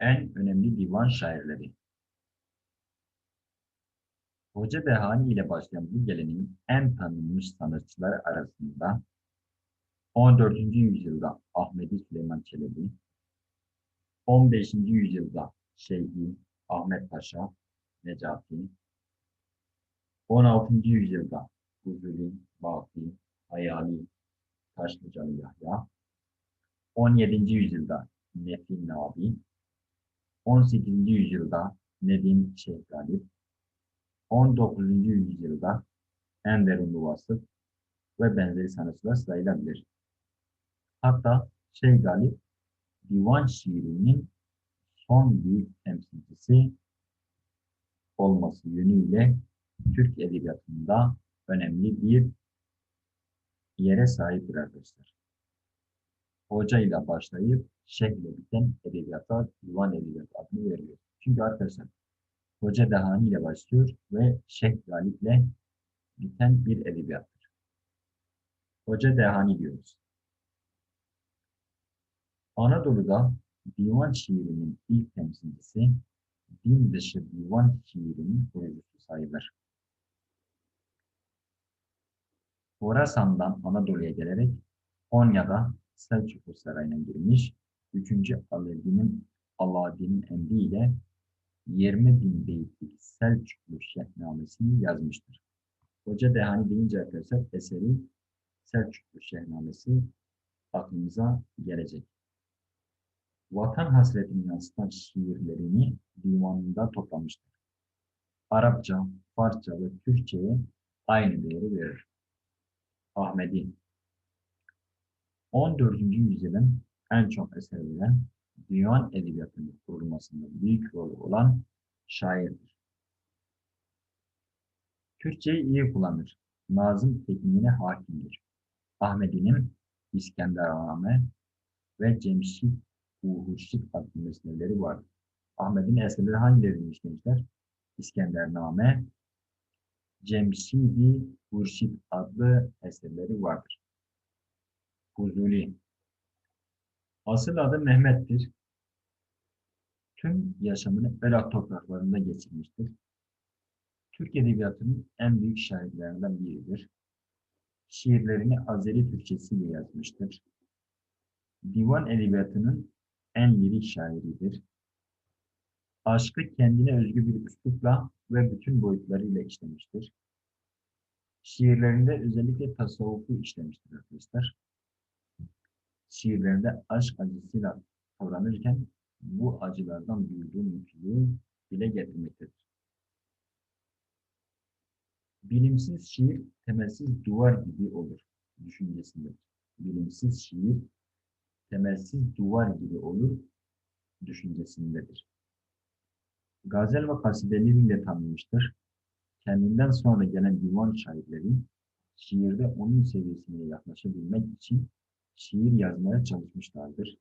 En önemli divan şairleri. Hoca Behani ile başlayan bu geleneğin en tanınmış sanatçıları arasında 14. yüzyılda Ahmedi Süleyman Çelebi, 15. yüzyılda Şeyhi Ahmet Paşa Necati, 16. yüzyılda Huzuri, Baki, Hayali, Taşlıcalı Yahya, 17. yüzyılda Nefi Nabi, 18. yüzyılda Nedim Şeyh Galip, 19. yüzyılda Enver Vasıf ve benzeri sanatçılar sayılabilir. Hatta Şeyh Galip divan şiirinin son büyük temsilcisi olması yönüyle Türk edebiyatında önemli bir yere sahiptir arkadaşlar. Hoca ile başlayıp şeyhle biten edebiyata divan edebiyatı adını veriyor. Çünkü arkadaşlar Hoca Dehani ile başlıyor ve Şeyh Galip ile biten bir edebiyattır. Hoca Dehani diyoruz. Anadolu'da divan şiirinin ilk temsilcisi, din dışı divan şiirinin kurucusu sayılır. Horasan'dan Anadolu'ya gelerek Konya'da Selçuklu Sarayı'na girmiş, 3. Alevi'nin Alaaddin'in emriyle 20 bin beytlik Selçuklu Şehnamesini yazmıştır. Hoca Dehani deyince arkadaşlar eseri Selçuklu Şehnamesi aklımıza gelecek. Vatan hasretini yansıtan şiirlerini divanında toplamıştır. Arapça, Farsça ve Türkçe'ye aynı değeri verir. Ahmedi 14. yüzyılın en çok eser veren divan edebiyatının kurulmasında büyük rol olan şairdir. Türkçeyi iyi kullanır. Nazım tekniğine hakimdir. Ahmedi'nin İskendername ve Cemşit Uhurşit adlı mesneleri vardır. Ahmet'in eserleri hangileriymiş demişler? İskendername, Cemşidi Hurşit adlı eserleri vardır. Huzuli Asıl adı Mehmet'tir. Tüm yaşamını Irak topraklarında geçirmiştir. Türk Edebiyatı'nın en büyük şairlerinden biridir. Şiirlerini Azeri Türkçesiyle yazmıştır. Divan Edebiyatı'nın en lirik şairidir. Aşkı kendine özgü bir üslupla ve bütün boyutlarıyla işlemiştir. Şiirlerinde özellikle tasavvufu işlemiştir arkadaşlar şiirlerinde aşk acısıyla davranırken bu acılardan duyduğu mutluluğu dile getirmektedir. Bilimsiz şiir temelsiz duvar gibi olur düşüncesindedir. Bilimsiz şiir temelsiz duvar gibi olur düşüncesindedir. Gazel ve kasideleriyle tanınmıştır. Kendinden sonra gelen divan şairleri şiirde onun seviyesine yaklaşabilmek için şiir yazmaya çalışmışlardır.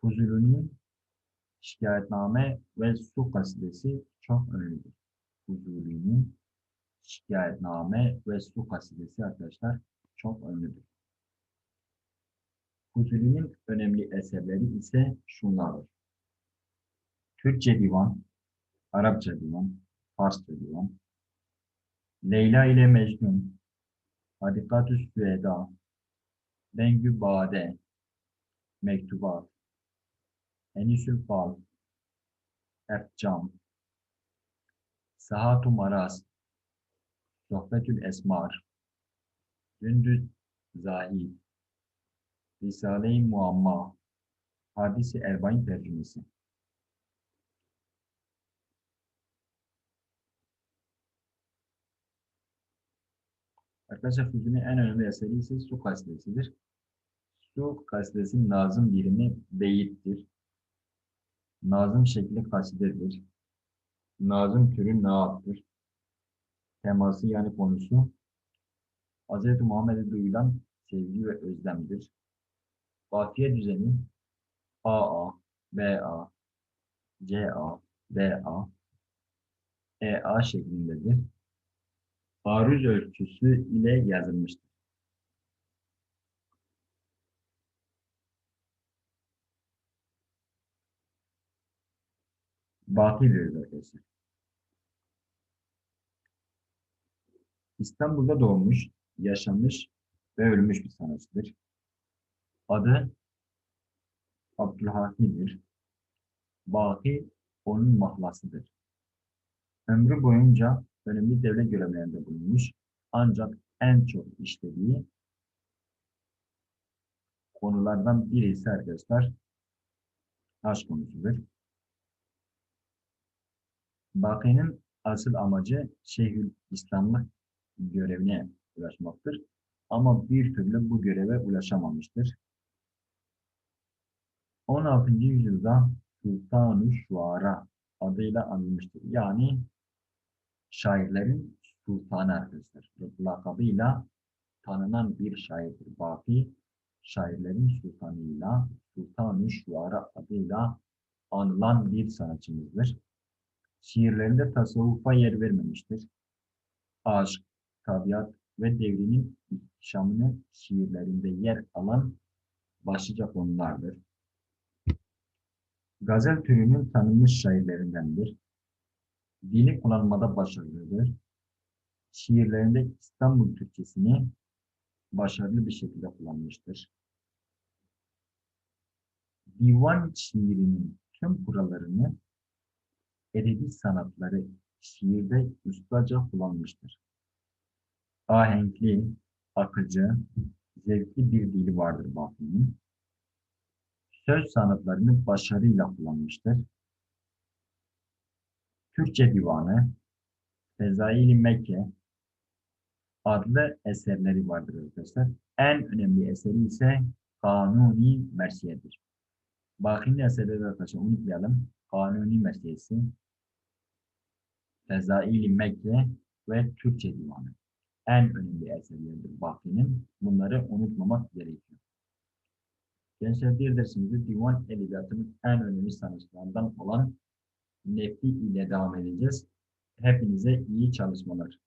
Fuzuli'nin şikayetname ve su kasidesi çok önemlidir. Fuzuli'nin şikayetname ve su kasidesi arkadaşlar çok önemlidir. Fuzuli'nin önemli eserleri ise şunlardır. Türkçe divan, Arapça divan, Farsça divan, Leyla ile Mecnun, Hadikatü Süeda, Bengü Bade, Mektubat, Enisül Fal, Efcam, Sahatum Maras, Sohbetül Esmar, Gündüz Zahid, Risale-i Muamma, Hadisi Erbain tercümesi. Arkadaşlar Füzun'un en önemli eseri ise su kasidesidir. Su kasidesinin nazım birimi beyittir. Nazım şekli kasidedir. Nazım türü naattır. Teması yani konusu Hz. Muhammed'e duyulan sevgi ve özlemdir. Kafiye düzeni AA, BA, CA, DA, EA şeklindedir aruz ölçüsü ile yazılmıştır. Baki diyoruz. İstanbul'da doğmuş, yaşamış ve ölmüş bir sanatçıdır. Adı Abdülhaki'dir. Baki onun mahlasıdır. Ömrü boyunca önemli devlet görevlerinde bulunmuş ancak en çok işlediği konulardan birisi arkadaşlar aşk konusudur. Baki'nin asıl amacı Şeyhül İslamlık görevine ulaşmaktır. Ama bir türlü bu göreve ulaşamamıştır. 16. yüzyılda Sultan-ı Şuara adıyla anılmıştır. Yani şairlerin sultanı arkadaşlar. Lakabıyla tanınan bir şairdir. Baki şairlerin sultanıyla Sultan-ı Şuara adıyla anılan bir sanatçımızdır. Şiirlerinde tasavvufa yer vermemiştir. Aşk, tabiat ve devrinin ihtişamını şiirlerinde yer alan başlıca konulardır. Gazel türünün tanınmış şairlerindendir. Dili kullanmada başarılıdır. Şiirlerinde İstanbul Türkçesini başarılı bir şekilde kullanmıştır. Divan şiirinin tüm kurallarını edebi sanatları şiirde ustaca kullanmıştır. Ahenkli, akıcı, zevkli bir dili vardır Baki'nin. Söz sanatlarını başarıyla kullanmıştır. Türkçe Divanı, Fezail-i Mekke adlı eserleri vardır arkadaşlar. En önemli eseri ise Kanuni Mersiye'dir. Baki'nin eserleri arkadaşlar unutmayalım. Kanuni Mersiyesi, Fezail-i Mekke ve Türkçe Divanı. En önemli eserleridir Baki'nin. Bunları unutmamak gerekiyor. Gençler bir dersimizde divan edebiyatının en önemli sanatçılarından olan Nefi ile devam edeceğiz. Hepinize iyi çalışmalar.